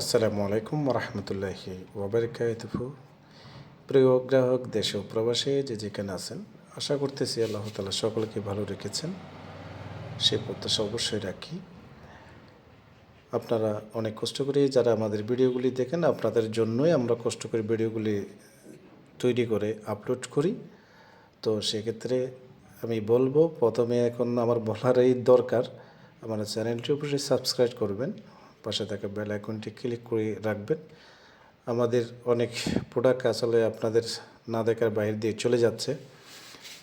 আসসালামু আলাইকুম রহমতুল্লাহি ওবরকাতহু। প্রিয় গ্রাহক, দেশ প্রবাসে যে যেখানে আছেন, আশা করতেছি আল্লাহ তালা সকলকে ভালো রেখেছেন। সে প্রত্যাশা অবশ্যই রাখি। আপনারা অনেক কষ্ট করে যারা আমাদের ভিডিওগুলি দেখেন, আপনাদের জন্যই আমরা কষ্ট করে ভিডিওগুলি তৈরি করে আপলোড করি। তো সেক্ষেত্রে আমি বলব, প্রথমে এখন আমার বলার এই দরকার, আমার চ্যানেলটি অবশ্যই সাবস্ক্রাইব করবেন। পাশে থাকা বেল আইকনটি ক্লিক করে রাখবেন। আমাদের অনেক প্রোডাক্ট আসলে আপনাদের না দেখার বাইরে দিয়ে চলে যাচ্ছে।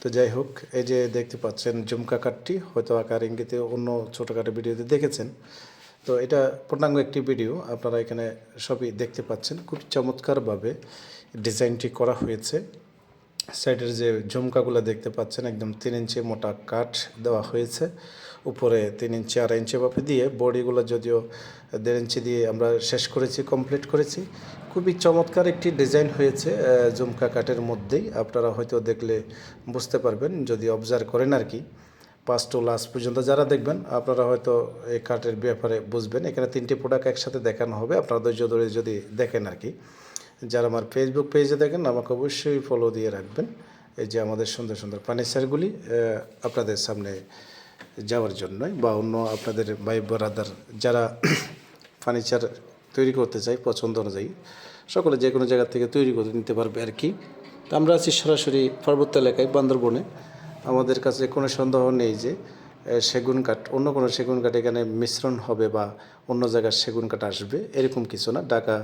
তো যাই হোক, এই যে দেখতে পাচ্ছেন জুমকা কাঠটি, হয়তো আকার ইঙ্গিতে অন্য ছোটোখাটো ভিডিওতে দেখেছেন। তো এটা পূর্ণাঙ্গ একটি ভিডিও আপনারা এখানে সবই দেখতে পাচ্ছেন। খুব চমৎকারভাবে ডিজাইনটি করা হয়েছে। সাইডের যে ঝুমকাগুলো দেখতে পাচ্ছেন, একদম তিন ইঞ্চি মোটা কাঠ দেওয়া হয়েছে। উপরে তিন ইঞ্চি আড়াই ইঞ্চি ভাবে দিয়ে বডিগুলো যদিও দেড় ইঞ্চি দিয়ে আমরা শেষ করেছি কমপ্লিট করেছি। খুবই চমৎকার একটি ডিজাইন হয়েছে আহ, ঝুমকা কাঠের মধ্যেই। আপনারা হয়তো দেখলে বুঝতে পারবেন যদি অবজার্ভ করেন আর কি। পাঁচ টু লাস্ট পর্যন্ত যারা দেখবেন আপনারা হয়তো এই কাঠের ব্যাপারে বুঝবেন। এখানে তিনটি প্রোডাক্ট একসাথে দেখানো হবে আপনারা ধৈর্য ধরে যদি দেখেন আর কি। যারা আমার ফেসবুক পেজে দেখেন আমাকে অবশ্যই ফলো দিয়ে রাখবেন। এই যে আমাদের সুন্দর সুন্দর ফার্নিচারগুলি আপনাদের সামনে যাওয়ার জন্যই বা অন্য আপনাদের ভাই ব্রাদার যারা ফার্নিচার তৈরি করতে চাই পছন্দ অনুযায়ী, সকলে যে কোনো জায়গা থেকে তৈরি করে নিতে পারবে আর কি। তো আমরা আছি সরাসরি পার্বত্য এলাকায়, বান্দরবনে। আমাদের কাছে কোনো সন্দেহ নেই যে সেগুন কাঠ, অন্য কোনো সেগুন কাঠ এখানে মিশ্রণ হবে বা অন্য জায়গার সেগুন কাঠ আসবে, এরকম কিছু না। ঢাকা,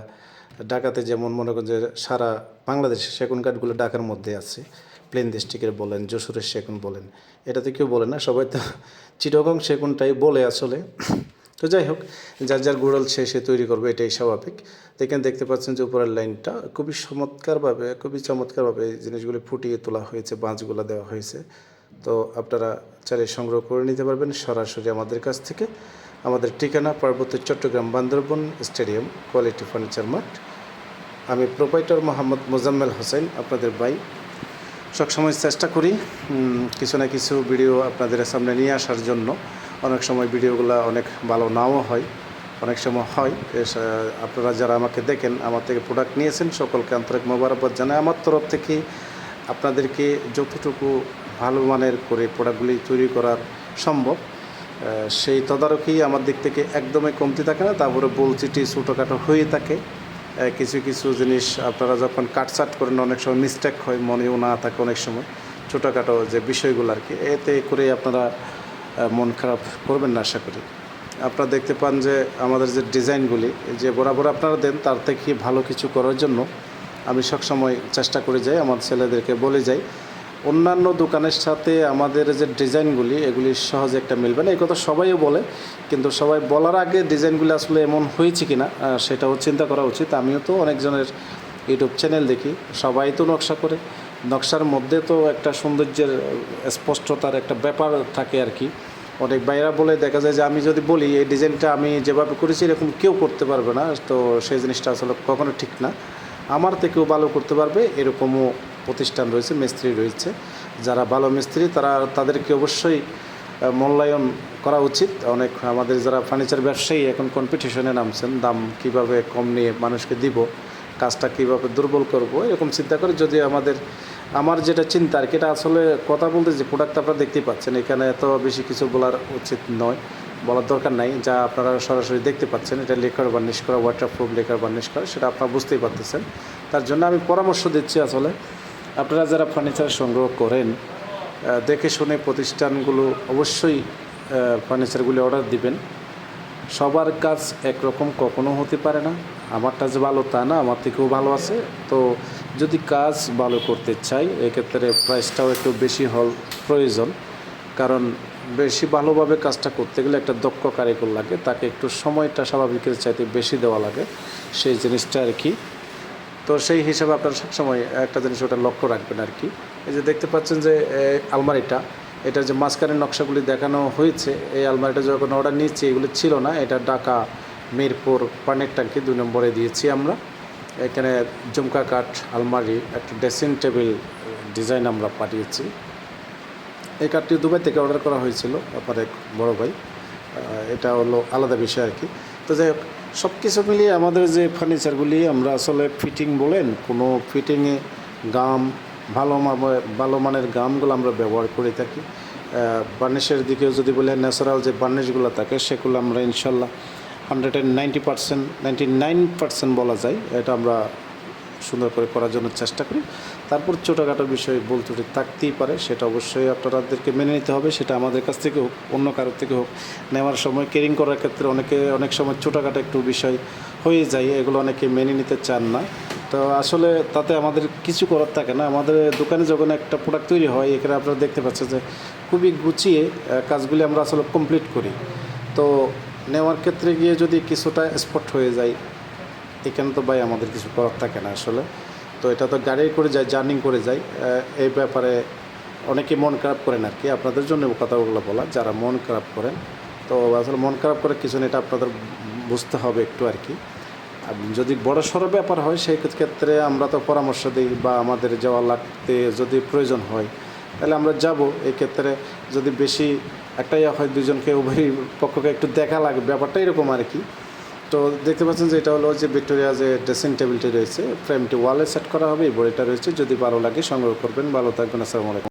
ঢাকাতে যেমন মনে করেন যে সারা বাংলাদেশে সেগুন কাঠগুলো ঢাকার মধ্যে আছে। প্লেন ডিস্ট্রিক্টের বলেন, যশোরের সেগুন বলেন। এটাতে কেউ বলে না, সবাই তো চিটগং সেগুনটাই বলে আসলে। তো যাই হোক, যার যার গুড়ল সে সে তৈরি করবে, এটাই স্বাভাবিক। এখানে দেখতে পাচ্ছেন যে উপরের লাইনটা খুবই চমৎকারভাবে খুবই চমৎকারভাবে এই জিনিসগুলি ফুটিয়ে তোলা হয়েছে বাঁচগুলো দেওয়া হয়েছে। তো আপনারা চাইলে সংগ্রহ করে নিতে পারবেন সরাসরি আমাদের কাছ থেকে। আমাদের ঠিকানা পার্বত্য Chattogram Bandarban stadium, quality furniture mart. আমি প্রোপাইটর মোহাম্মদ মোজাম্মেল হোসেন, আপনাদের ভাই। সবসময় চেষ্টা করি কিছু না কিছু ভিডিও আপনাদের সামনে নিয়ে আসার জন্য। অনেক সময় ভিডিওগুলো অনেক ভালো নাও হয়, অনেক সময় হয়। আপনারা যারা আমাকে দেখেন, আমার থেকে প্রোডাক্ট নিয়েছেন, সকলকে আন্তরিক মোবারকবাদ জানাই। আমার তরফ থেকে আপনাদেরকে যতটুকু ভালো মানের করে প্রোডাক্টগুলি তৈরি করার সম্ভব সেই তদারকি আমার দিক থেকে একদমই কমতি থাকে না। তারপরে বলচিটি ছোটোখাটো হয়ে থাকে। কিছু কিছু জিনিস আপনারা যখন কাটসাট করেন, অনেক সময় মিস্টেক হয়, মনেও না থাকে অনেক সময়। ছোটোখাটো যে বিষয়গুলো আর কি, এতে করে আপনারা মন খারাপ করবেন না, আশা করি। আপনারা দেখতে পান যে আমাদের যে ডিজাইনগুলি যে বরাবর আপনারা দেন, তার থেকে ভালো কিছু করার জন্য আমি সবসময় চেষ্টা করে যাই, আমার ছেলেদেরকে বলে যাই। অন্যান্য দোকানের সাথে আমাদের যে ডিজাইনগুলি, এগুলি সহজে একটা মিলবে না। এই কথা সবাইও বলে, কিন্তু সবাই বলার আগে ডিজাইনগুলি আসলে এমন হয়েছে কি না সেটাও চিন্তা করা উচিত। আমিও তো অনেকজনের ইউটিউব চ্যানেল দেখি, সবাই তো নকশা করে। নকশার মধ্যে তো একটা সৌন্দর্যের স্পষ্টতার একটা ব্যাপার থাকে আর কি। অনেক বাইরা বলে, দেখা যায় যে আমি যদি বলি, এই ডিজাইনটা আমি যেভাবে করেছি, এরকম কেউ করতে পারবে না। তো সেই জিনিসটা আসলে কখনো ঠিক না। আমার থেকেও ভালো করতে পারবে, এরকমও প্রতিষ্ঠান রয়েছে, মিস্ত্রি রয়েছে। যারা ভালো মিস্ত্রি, তারা তাদেরকে অবশ্যই মূল্যায়ন করা উচিত। অনেক আমাদের যারা ফার্নিচার ব্যবসায়ী এখন কম্পিটিশনে নামছেন, দাম কীভাবে কম নিয়ে মানুষকে দিব, কাজটা কীভাবে দুর্বল করব, এরকম চিন্তা করে যদি আমাদের, আমার যেটা চিন্তা আর কি, এটা আসলে কথা বলতে যে প্রোডাক্ট আপনারা দেখতেই পাচ্ছেন, এখানে এত বেশি কিছু বলার উচিত নয়, বলার দরকার নাই। যা আপনারা সরাসরি দেখতে পাচ্ছেন, এটা লেখার বার্নিশ করা ওয়াটারপ্রুফ লেখার বার্নিশ করা, সেটা আপনারা বুঝতেই পারতেছেন। তার জন্য আমি পরামর্শ দিচ্ছি আসলে আপনারা যারা ফার্নিচার সংগ্রহ করেন দেখে শুনে প্রতিষ্ঠানগুলো অবশ্যই ফার্নিচারগুলি অর্ডার দিবেন। সবার কাজ একরকম কখনো হতে পারে না। আমারটা যে ভালো তা না, আমার থেকেও ভালো আছে। তো যদি কাজ ভালো করতে চাই, এক্ষেত্রে প্রাইসটাও একটু বেশি হল প্রয়োজন। কারণ বেশি ভালোভাবে কাজটা করতে গেলে একটা দক্ষ কারিগর লাগে, তাকে একটু সময়টা স্বাভাবিকের চাইতে বেশি দেওয়া লাগে। সেই জিনিসটা আর কি। তো সেই হিসাবে আপনারা সবসময় একটা জিনিস ওটা লক্ষ্য রাখবেন আর কি। এই যে দেখতে পাচ্ছেন যে আলমারিটা, এটা যে মাঝখানের নকশাগুলি দেখানো হয়েছে, এই আলমারিটা যখন অর্ডার নিয়েছি, এগুলো ছিল না, এটা ঢাকা, মিরপুর, পানির ট্যাঙ্কি দুই নম্বরে দিয়েছি আমরা। এখানে জুমকা কাঠ, আলমারি, একটা ড্রেসিং টেবিল ডিজাইন আমরা পাঠিয়েছি। এই কাঠটি দুবাই থেকে অর্ডার করা হয়েছিল আমার এক বড় ভাই। এটা হলো আলাদা বিষয় আর কি। তো যাই হোক সব কিছু মিলিয়ে আমাদের যে ফার্নিচারগুলি আমরা আসলে ফিটিং বলেন, কোনো ফিটিংয়ে গাম ভালো ভালো মানের গামগুলো আমরা ব্যবহার করে থাকি। বার্নিশের দিকেও যদি বলে ন্যাচারাল যে বার্নিশগুলো থাকে, সেগুলো আমরা ইনশাল্লাহ hundred and ninety percent ninety nine percent বলা যায়। এটা আমরা সুন্দর করে করার জন্য চেষ্টা করি। তারপর ছোটোখাটো বিষয় ভুল ত্রুটি থাকতেই পারে, সেটা অবশ্যই আপনাদেরকে মেনে নিতে হবে, সেটা আমাদের কাছ থেকে হোক, অন্য কারোর থেকে হোক। নেওয়ার সময় কেরিং করার ক্ষেত্রে অনেকে, অনেক সময় ছোটোখাটো একটু বিষয় হয়ে যায়, এগুলো অনেকে মেনে নিতে চান না। তো আসলে তাতে আমাদের কিছু করার থাকে না। আমাদের দোকানে যখন একটা প্রোডাক্ট তৈরি হয়, এখানে আপনারা দেখতে পাচ্ছেন যে খুবই গুছিয়ে কাজগুলি আমরা আসলে কমপ্লিট করি। তো নেওয়ার ক্ষেত্রে গিয়ে যদি কিছুটা স্পট হয়ে যায়, এখানে তো ভাই আমাদের কিছু করার থাকে না আসলে। তো এটা তো গাড়ি করে যায়, জার্নিং করে যায়। এই ব্যাপারে অনেকে মন খারাপ করেন আর কি। আপনাদের জন্য কথাগুলো বলা, যারা মন খারাপ করেন। তো আসলে মন খারাপ করে কিছু এটা আপনাদের বুঝতে হবে একটু আর কি। যদি বড় সড়ো ব্যাপার হয়, সেই ক্ষেত্রে আমরা তো পরামর্শ দিই বা আমাদের যাওয়া লাগতে যদি প্রয়োজন হয়, তাহলে আমরা যাব। এই ক্ষেত্রে যদি বেশি একটাই হয়, দুজনকে, উভয় পক্ষকে একটু দেখা লাগে, ব্যাপারটা এরকম আর কি। তো দেখতে পাচ্ছেন যে এটা হলো যে ভিক্টোরিয়া যে ড্রেসিং টেবিলটি রয়েছে ফ্রেমটি ওয়ালে সেট করা হবে, এই বইটা রয়েছে, যদি ভালো লাগে সংগ্রহ করবেন। ভালো থাকবেন, আসসালামু আলাইকুম।